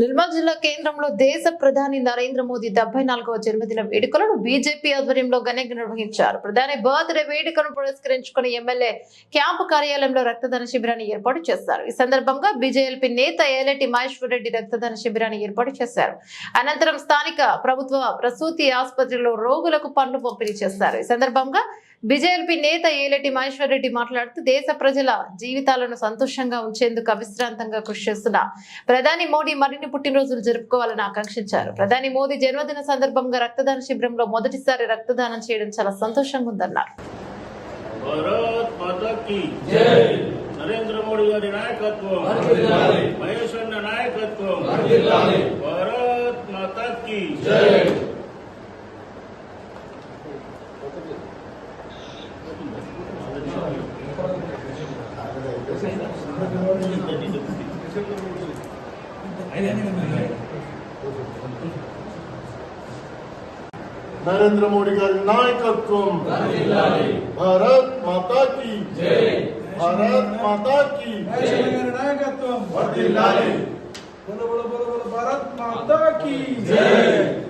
నిర్మల్ జిల్లా కేంద్రంలో దేశ ప్రధాని నరేంద్ర మోదీ డెబ్బై నాలుగవ జన్మదిన వేడుకలను బీజేపీ ఆధ్వర్యంలో ఘనంగా నిర్వహించారు. ప్రధాని బర్త్డే వేడుకను పురస్కరించుకుని ఎమ్మెల్యే క్యాంపు కార్యాలయంలో రక్తదాన శిబిరాన్ని ఏర్పాటు చేశారు. ఈ సందర్భంగా బీజేఎల్పీ నేత ఏలటి మహేశ్వర్ రెడ్డి రక్తదాన శిబిరాన్ని ఏర్పాటు చేశారు. అనంతరం స్థానిక ప్రభుత్వ ప్రసూతి ఆసుపత్రిలో రోగులకు పనులు పంపిణీ చేశారు. ఈ సందర్భంగా బీజేపీ నేత ఏలటి మహేశ్వర్ రెడ్డి మాట్లాడుతూ దేశ ప్రజల జీవితాలను సంతోషంగా ఉంచేందుకు అవిశ్రాంతంగా కృషి చేస్తున్న ప్రధాని మోడీ మరిన్ని పుట్టినరోజులు జరుపుకోవాలని ఆకాంక్షించారు. ప్రధాని మోదీ జన్మదిన సందర్భంగా రక్తదాన శిబిరంలో మొదటిసారి రక్తదానం చేయడం చాలా సంతోషంగా ఉందన్నారు. భారత్ మాతా కీ నరేంద్ర మోడీ గారి నాయకత్వం. నాయకత్వం. భారత్ మాతా नरेंद्र मोदी गायकत्व भारत माता की जय भारत माता की। नायकत्व भारत माता की। जय।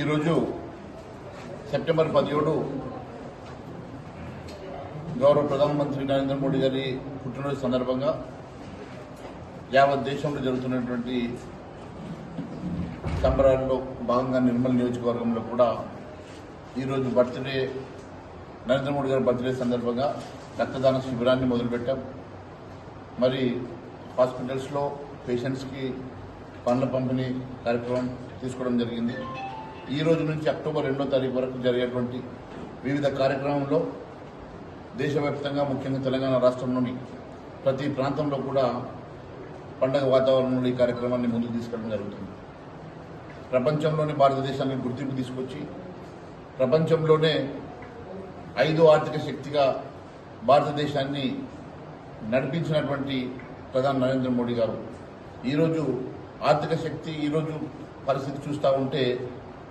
ఈరోజు సెప్టెంబర్ పదిహేడు గౌరవ ప్రధానమంత్రి నరేంద్ర మోడీ గారి పుట్టినరోజు సందర్భంగా యావత్ దేశంలో జరుగుతున్నటువంటి సంబరాల్లో భాగంగా నిర్మల్ నియోజకవర్గంలో కూడా ఈరోజు బర్త్డే నరేంద్ర మోడీ గారి బర్త్డే సందర్భంగా రక్తదాన శిబిరాన్ని మొదలుపెట్టాం. మరి హాస్పిటల్స్లో పేషెంట్స్కి పండ్ల పంపిణీ కార్యక్రమం తీసుకోవడం జరిగింది. ఈ రోజు నుంచి అక్టోబర్ రెండో తారీఖు వరకు జరిగేటువంటి వివిధ కార్యక్రమంలో దేశవ్యాప్తంగా ముఖ్యంగా తెలంగాణ రాష్ట్రంలోని ప్రతి ప్రాంతంలో కూడా పండగ వాతావరణంలో ఈ కార్యక్రమాన్ని ముందుకు తీసుకెళ్ళడం జరుగుతుంది. ప్రపంచంలోని భారతదేశాన్ని గుర్తింపు తీసుకొచ్చి ప్రపంచంలోనే ఐదో ఆర్థిక శక్తిగా భారతదేశాన్ని నడిపించినటువంటి ప్రధాని నరేంద్ర మోడీ గారు. ఈరోజు ఆర్థిక శక్తి ఈరోజు పరిస్థితి చూస్తూ ఉంటే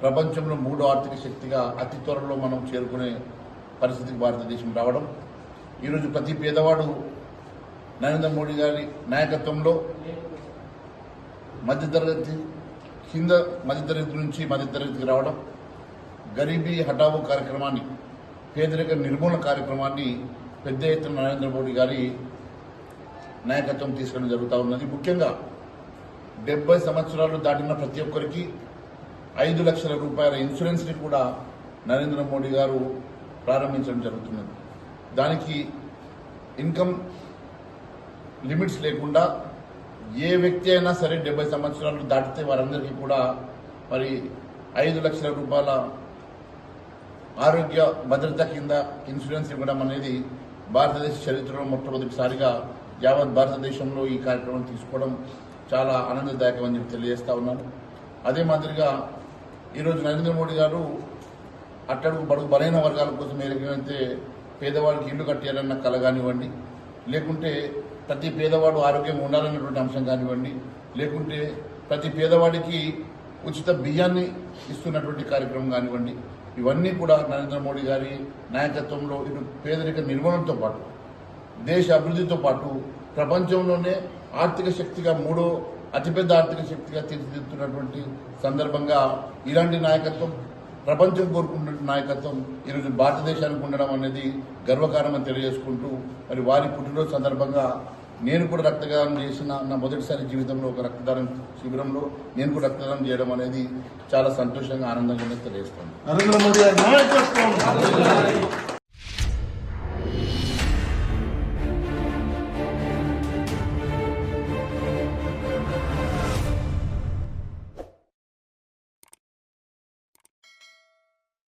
ప్రపంచంలో మూడో ఆర్థిక శక్తిగా అతి త్వరలో మనం చేరుకునే పరిస్థితికి భారతదేశం రావడం ఈరోజు ప్రతి పేదవాడు నరేంద్ర మోడీ గారి నాయకత్వంలో మధ్యతరగతి కింద మధ్యతరగతి నుంచి మధ్యతరగతికి రావడం గరీబీ హఠావు కార్యక్రమాన్ని పేదరిక నిర్మూలన కార్యక్రమాన్ని పెద్ద ఎత్తున నరేంద్ర మోడీ గారి నాయకత్వం తీసుకోవడం జరుగుతూ ఉన్నది. ముఖ్యంగా డెబ్బై సంవత్సరాలు దాటిన ప్రతి ఒక్కరికి ఐదు లక్షల రూపాయల ఇన్సూరెన్స్ని కూడా నరేంద్ర మోడీ గారు ప్రారంభించడం జరుగుతున్నది. దానికి ఇన్కమ్ లిమిట్స్ లేకుండా ఏ వ్యక్తి అయినా సరే డెబ్బై సంవత్సరాలు దాటితే వారందరికీ కూడా మరి ఐదు లక్షల రూపాయల ఆరోగ్య భద్రత కింద ఇన్సూరెన్స్ ఇవ్వడం అనేది భారతదేశ చరిత్రలో మొట్టమొదటిసారిగా యావత్ భారతదేశంలో ఈ కార్యక్రమం తీసుకోవడం చాలా ఆనందదాయకం అని చెప్పి తెలియజేస్తా ఉన్నాను. అదే మాదిరిగా ఈరోజు నరేంద్ర మోడీ గారు అట్టడుగు బడుగు బలైన వర్గాల కోసం ఎరిగినైతే పేదవాడికి ఇల్లు కట్టాలన్న కల కానివ్వండి లేకుంటే ప్రతి పేదవాడు ఆరోగ్యంగా ఉండాలన్నటువంటి అంశం కానివ్వండి లేకుంటే ప్రతి పేదవాడికి ఉచిత బియ్యాన్ని ఇస్తున్నటువంటి కార్యక్రమం కానివ్వండి ఇవన్నీ కూడా నరేంద్ర మోడీ గారి నాయకత్వంలో ఇటు పేదరిక నిర్మూలనతో పాటు దేశ అభివృద్ధితో పాటు ప్రపంచంలోనే ఆర్థిక శక్తిగా మూడో అతిపెద్ద ఆర్థిక శక్తిగా తీర్చిదిద్దుతున్నటువంటి సందర్భంగా ఇలాంటి నాయకత్వం ప్రపంచం కోరుకున్న నాయకత్వం ఈరోజు భారతదేశానికి ఉండడం అనేది గర్వకారణం తెలియజేసుకుంటూ మరి వారి పుట్టినరోజు సందర్భంగా నేను కూడా రక్తదానం చేసిన నా మొదటిసారి జీవితంలో ఒక రక్తదానం శిబిరంలో నేను కూడా రక్తదానం చేయడం అనేది చాలా సంతోషంగా ఆనందంగా తెలియజేస్తాను. నరేంద్ర మోడీ